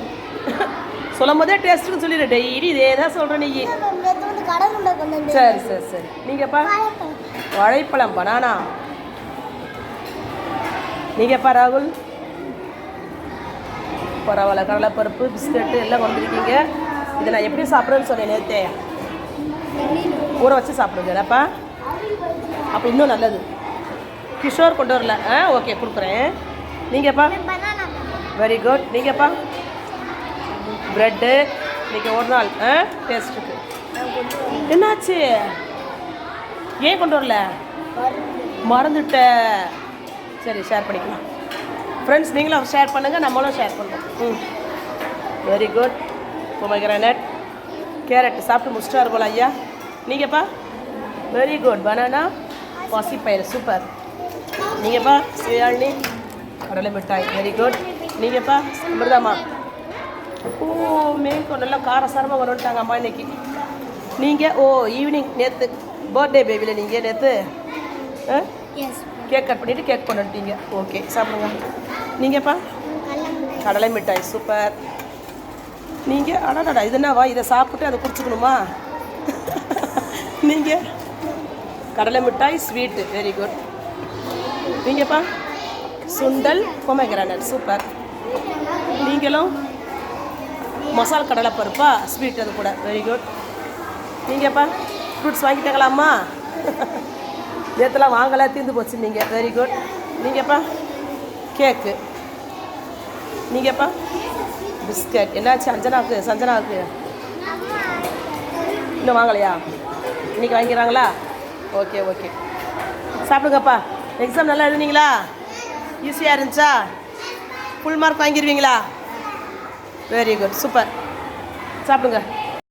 சொல்லும் போதே டேஸ்ட்டுன்னு சொல்லிடு. டெய்லி இதே தான் சொல்கிறேன் நீ. சரி சரி சரி. நீங்கப்பா. வாழைப்பழம். பனானா. நீங்கப்பா ராகுல். பரவாயில்ல கடலைப்பருப்பு பிஸ்கட்டு எல்லாம் கொண்டுருக்கீங்க இதை நான் எப்படி சாப்பிட்றேன்னு சொன்னேன் நேற்றே ஊற வச்சு சாப்பிடுங்கப்பா அப்போ இன்னும் நல்லது. கிஷோர் கொண்டு வரல. ஆ ஓகே கொடுக்குறேன். நீங்கப்பா. வெரி குட் நீங்கப்பா. ப்ரெட்டு இன்றைக்கி ஒரு நாள் ஆ? டேஸ்ட்டுக்கு என்னாச்சு? ஏன் கொண்டு வரல? மறந்துட்ட. சரி ஷேர் பண்ணிக்கலாம். ஃப்ரெண்ட்ஸ் நீங்களும் ஷேர் பண்ணுங்கள் நம்மளும் ஷேர் பண்ணுறோம் ம். வெரி குட் பொமக்ரானட் கேரட் சாப்பிட்டு முடிச்சிட்டாரு இருக்கும்ல ஐயா நீங்கப்பா? வெரி குட் பனானா பாசிப்பயிர் சூப்பர் நீங்கப்பா? சியாழ்னி கடலை மிட்டாய். வெரி குட் நீங்கப்பா? அமிர்தாமா? ஓ மேங்கோ நல்லா காரசாரமாக வரட்டாங்க அம்மா இன்னைக்கு. நீங்கள் ஓ ஈவினிங் நேற்று பர்த்டே பேபியில் நீங்கள் நேற்று. கேக் கட் பண்ணிவிட்டு கேக் கொண்டு வந்துட்டீங்க. ஓகே சாப்பிடுங்க. நீங்கப்பா? கடலை மிட்டாய் சூப்பர். நீங்கள் அடாடா இது என்னவா இதை சாப்பிட்டு அதை குடிச்சுக்கணுமா? நீங்கள் கடலை மிட்டாய் ஸ்வீட்டு வெரி குட் நீங்கப்பா? சுண்டல் பொமைக்ரானட் சூப்பர். நீங்களும்? மசால் கடலை பருப்பா ஸ்வீட் அது கூட. வெரி குட் நீங்கப்பா ஃப்ரூட்ஸ் வாங்கிட்டாங்களாம்மா நேற்றுலாம் வாங்கலை தீர்ந்து போச்சு நீங்கள் வெரி குட் நீங்கப்பா கேக்கு நீங்கப்பா பிஸ்கட் என்னாச்சு அஞ்சனாவுக்கு சஞ்சனாவுக்கு? இன்னும் வாங்கலையா? இன்னைக்கு வாங்கிக்கிறாங்களா? ஓகே ஓகே சாப்பிடுங்கப்பா. எக்ஸாம் நல்லா எழுதுனீங்களா? ஈஸியாக இருந்துச்சா? ஃபுல் மார்க் வாங்கிடுவீங்களா வெரி குட் சூப்பர் சாப்பிடுங்க.